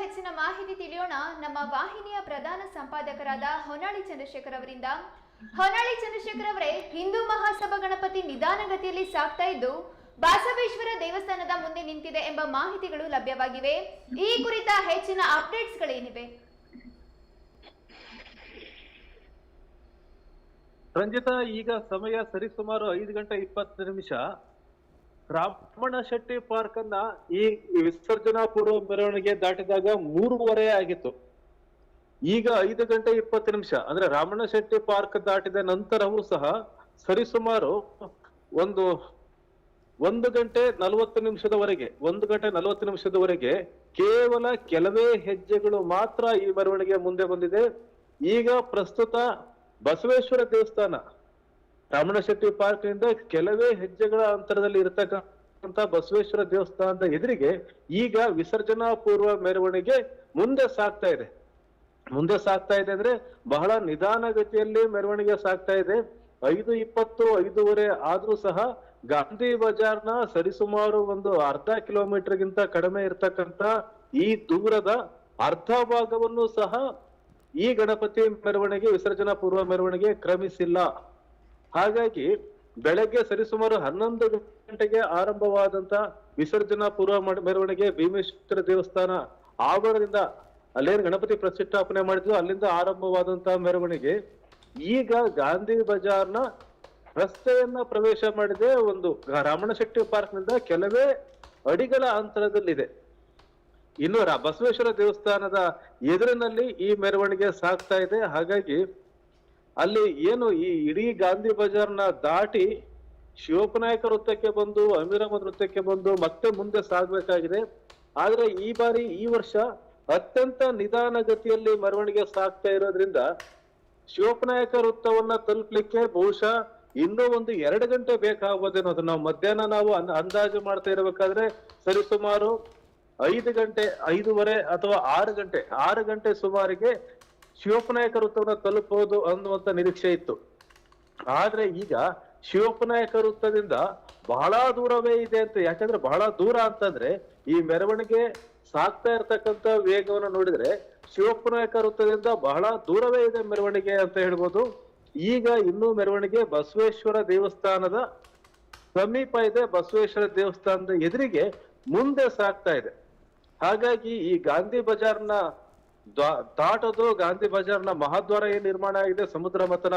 ಹೆಚ್ಚಿನ ಮಾಹಿತಿ ತಿಳಿಯೋಣ. ನಮ್ಮ ವಾಹಿನಿಯ ಪ್ರಧಾನ ಸಂಪಾದಕರಾದ ಹೊನ್ನಾಳಿ ಚಂದ್ರಶೇಖರ್ ಅವರಿಂದ. ಹೊನ್ನಾಳಿ ಚಂದ್ರಶೇಖರ್ ಅವರೇ, ಹಿಂದೂ ಮಹಾಸಭಾ ಗಣಪತಿ ನಿಧಾನಗತಿಯಲ್ಲಿ ಸಾಗ್ತಾ ಇದ್ದು, ಬಾಸವೇಶ್ವರ ದೇವಸ್ಥಾನದ ಮುಂದೆ ನಿಂತಿದೆ ಎಂಬ ಮಾಹಿತಿಗಳು ಲಭ್ಯವಾಗಿವೆ. ಈ ಕುರಿತ ಹೆಚ್ಚಿನ ಅಪ್ಡೇಟ್ಸ್ ಗಳೇನಿವೆ ರಂಜಿತಾ, ಈಗ ಸಮಯ ಸರಿಸುಮಾರು ಐದು ಗಂಟೆ ಇಪ್ಪತ್ತು ನಿಮಿಷ. ರಾಮಣ್ಣ ಶೆಟ್ಟಿ ಪಾರ್ಕ್ ಅನ್ನ ಈ ವಿಸರ್ಜನಾ ಪೂರ್ವ ಮೆರವಣಿಗೆ ದಾಟಿದಾಗ ಮೂರುವರೆ ಆಗಿತ್ತು. ಈಗ ಐದು ಗಂಟೆ ಇಪ್ಪತ್ತು ನಿಮಿಷ. ಅಂದ್ರೆ ರಾಮಣ್ಣ ಶೆಟ್ಟಿ ಪಾರ್ಕ್ ದಾಟಿದ ನಂತರವೂ ಸಹ ಸರಿಸುಮಾರು ಒಂದು ಒಂದು ಗಂಟೆ ನಲವತ್ತು ನಿಮಿಷದವರೆಗೆ, ಒಂದು ಗಂಟೆ ನಲವತ್ತು ನಿಮಿಷದವರೆಗೆ ಕೇವಲ ಕೆಲವೇ ಹೆಜ್ಜೆಗಳು ಮಾತ್ರ ಈ ಮೆರವಣಿಗೆ ಮುಂದೆ ಬಂದಿದೆ. ಈಗ ಪ್ರಸ್ತುತ ಬಸವೇಶ್ವರ ದೇವಸ್ಥಾನ ರಮಣಶೆಟ್ಟಿ ಪಾರ್ಕ್ನಿಂದ ಕೆಲವೇ ಹೆಜ್ಜೆಗಳ ಅಂತರದಲ್ಲಿ ಇರತಕ್ಕಂತ ಬಸವೇಶ್ವರ ದೇವಸ್ಥಾನದ ಎದುರಿಗೆ ಈಗ ವಿಸರ್ಜನಾ ಪೂರ್ವ ಮೆರವಣಿಗೆ ಮುಂದೆ ಸಾಗ್ತಾ ಇದೆ. ಮುಂದೆ ಸಾಗ್ತಾ ಇದೆ ಅಂದ್ರೆ ಬಹಳ ನಿಧಾನಗತಿಯಲ್ಲಿ ಮೆರವಣಿಗೆ ಸಾಗ್ತಾ ಇದೆ. ಐದು ಇಪ್ಪತ್ತು, ಐದೂವರೆ ಆದ್ರೂ ಸಹ ಗಾಂಧಿ ಬಜಾರ್ನ ಸರಿಸುಮಾರು ಒಂದು ಅರ್ಧ ಕಿಲೋಮೀಟರ್ಗಿಂತ ಕಡಿಮೆ ಇರತಕ್ಕಂತ ಈ ದೂರದ ಅರ್ಧ ಭಾಗವನ್ನು ಸಹ ಈ ಗಣಪತಿ ಮೆರವಣಿಗೆ ವಿಸರ್ಜನಾ ಪೂರ್ವ ಮೆರವಣಿಗೆ ಕ್ರಮಿಸಿಲ್ಲ. ಹಾಗಾಗಿ ಬೆಳಗ್ಗೆ ಸರಿಸುಮಾರು ಹನ್ನೊಂದು ಗಂಟೆಗೆ ಆರಂಭವಾದಂತ ವಿಸರ್ಜನಾ ಪೂರ್ವ ಮೆರವಣಿಗೆ ಭೀಮೇಶ್ವರ ದೇವಸ್ಥಾನ ಆವರಣದಿಂದ ಅಲ್ಲೇನು ಗಣಪತಿ ಪ್ರತಿಷ್ಠಾಪನೆ ಮಾಡಿದ್ರು ಅಲ್ಲಿಂದ ಆರಂಭವಾದಂತ ಮೆರವಣಿಗೆ ಈಗ ಗಾಂಧಿ ಬಜಾರ್ನ ರಸ್ತೆಯನ್ನ ಪ್ರವೇಶ ಮಾಡಿದೆ ಒಂದು ರಾಮಣ ಶೆಟ್ಟಿ ಪಾರ್ಕ್ನಿಂದ ಕೆಲವೇ ಅಡಿಗಳ ಅಂತರದಲ್ಲಿದೆ. ಇನ್ನು ಬಸವೇಶ್ವರ ದೇವಸ್ಥಾನದ ಎದುರಿನಲ್ಲಿ ಈ ಮೆರವಣಿಗೆ ಸಾಗ್ತಾ ಇದೆ. ಹಾಗಾಗಿ ಅಲ್ಲಿ ಏನು ಈ ಇಡೀ ಗಾಂಧಿ ಬಜಾರ್ನ ದಾಟಿ ಶಿವಪ್ಪನಾಯಕ ವೃತ್ತಕ್ಕೆ ಬಂದು ಅಮೀರಹಮದ್ ವೃತ್ತಕ್ಕೆ ಬಂದು ಮತ್ತೆ ಮುಂದೆ ಸಾಗಬೇಕಾಗಿದೆ. ಆದ್ರೆ ಈ ಬಾರಿ, ಈ ವರ್ಷ ಅತ್ಯಂತ ನಿಧಾನಗತಿಯಲ್ಲಿ ಮೆರವಣಿಗೆ ಸಾಗ್ತಾ ಇರೋದ್ರಿಂದ ಶಿವಪ್ಪನಾಯಕ ವೃತ್ತವನ್ನ ತಲುಪಲಿಕ್ಕೆ ಬಹುಶಃ ಇನ್ನೂ ಒಂದು ಎರಡು ಗಂಟೆ ಬೇಕಾಗ್ಬೋದು ಅನ್ನೋದು ನಾವು ಮಧ್ಯಾಹ್ನ ನಾವು ಅಂದಾಜು ಮಾಡ್ತಾ ಇರಬೇಕಾದ್ರೆ ಸರಿಸುಮಾರು ಐದು ಗಂಟೆ, ಐದೂವರೆ ಅಥವಾ ಆರು ಗಂಟೆ ಆರು ಗಂಟೆ ಸುಮಾರಿಗೆ ಶಿವಪ್ಪನಾಯಕ ವೃತ್ತವನ್ನ ತಲುಪಬಹುದು ಅನ್ನುವಂತ ನಿರೀಕ್ಷೆ ಇತ್ತು. ಆದ್ರೆ ಈಗ ಶಿವಪ್ಪನಾಯಕ ವೃತ್ತದಿಂದ ಬಹಳ ದೂರವೇ ಇದೆ ಅಂತ, ಯಾಕಂದ್ರೆ ಬಹಳ ದೂರ ಅಂತಂದ್ರೆ ಈ ಮೆರವಣಿಗೆ ಸಾಗ್ತಾ ಇರ್ತಕ್ಕಂತ ವೇಗವನ್ನು ನೋಡಿದ್ರೆ ಶಿವಪ್ಪನಾಯಕ ವೃತ್ತದಿಂದ ಬಹಳ ದೂರವೇ ಇದೆ ಮೆರವಣಿಗೆ ಅಂತ ಹೇಳ್ಬೋದು. ಈಗ ಇನ್ನೂ ಮೆರವಣಿಗೆ ಬಸವೇಶ್ವರ ದೇವಸ್ಥಾನದ ಸಮೀಪ ಇದೆ, ಬಸವೇಶ್ವರ ದೇವಸ್ಥಾನದ ಎದುರಿಗೆ ಮುಂದೆ ಸಾಗ್ತಾ ಇದೆ. ಹಾಗಾಗಿ ಈ ಗಾಂಧಿ ಬಜಾರ್ನ ದಾಟೋದು ಗಾಂಧಿ ಬಜಾರ್ನ ಮಹಾದ್ವಾರ ಏನ್ ನಿರ್ಮಾಣ ಆಗಿದೆ? ಸಮುದ್ರ ಮತನ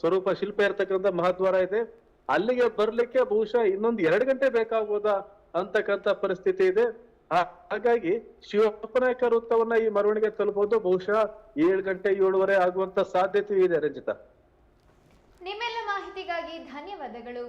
ಸ್ವರೂಪ ಶಿಲ್ಪ ಇರ್ತಕ್ಕಂಥ ಮಹಾದ್ವಾರ ಇದೆ. ಅಲ್ಲಿಗೆ ಬರ್ಲಿಕ್ಕೆ ಬಹುಶಃ ಇನ್ನೊಂದು ಎರಡು ಗಂಟೆ ಬೇಕಾಗ್ಬೋದಾ ಅಂತಕ್ಕಂಥ ಪರಿಸ್ಥಿತಿ ಇದೆ. ಹಾಗಾಗಿ ಶಿವಪ್ಪನಾಯಕ ವೃತ್ತವನ್ನ ಈ ಮೆರವಣಿಗೆ ತಲುಪೋದು ಬಹುಶಃ ಏಳು ಗಂಟೆ ಏಳುವರೆ ಆಗುವಂತ ಸಾಧ್ಯತೆ ಇದೆ, ರಂಜಿತಾ. ನಿಮ್ಮೆಲ್ಲ ಮಾಹಿತಿಗಾಗಿ ಧನ್ಯವಾದಗಳು.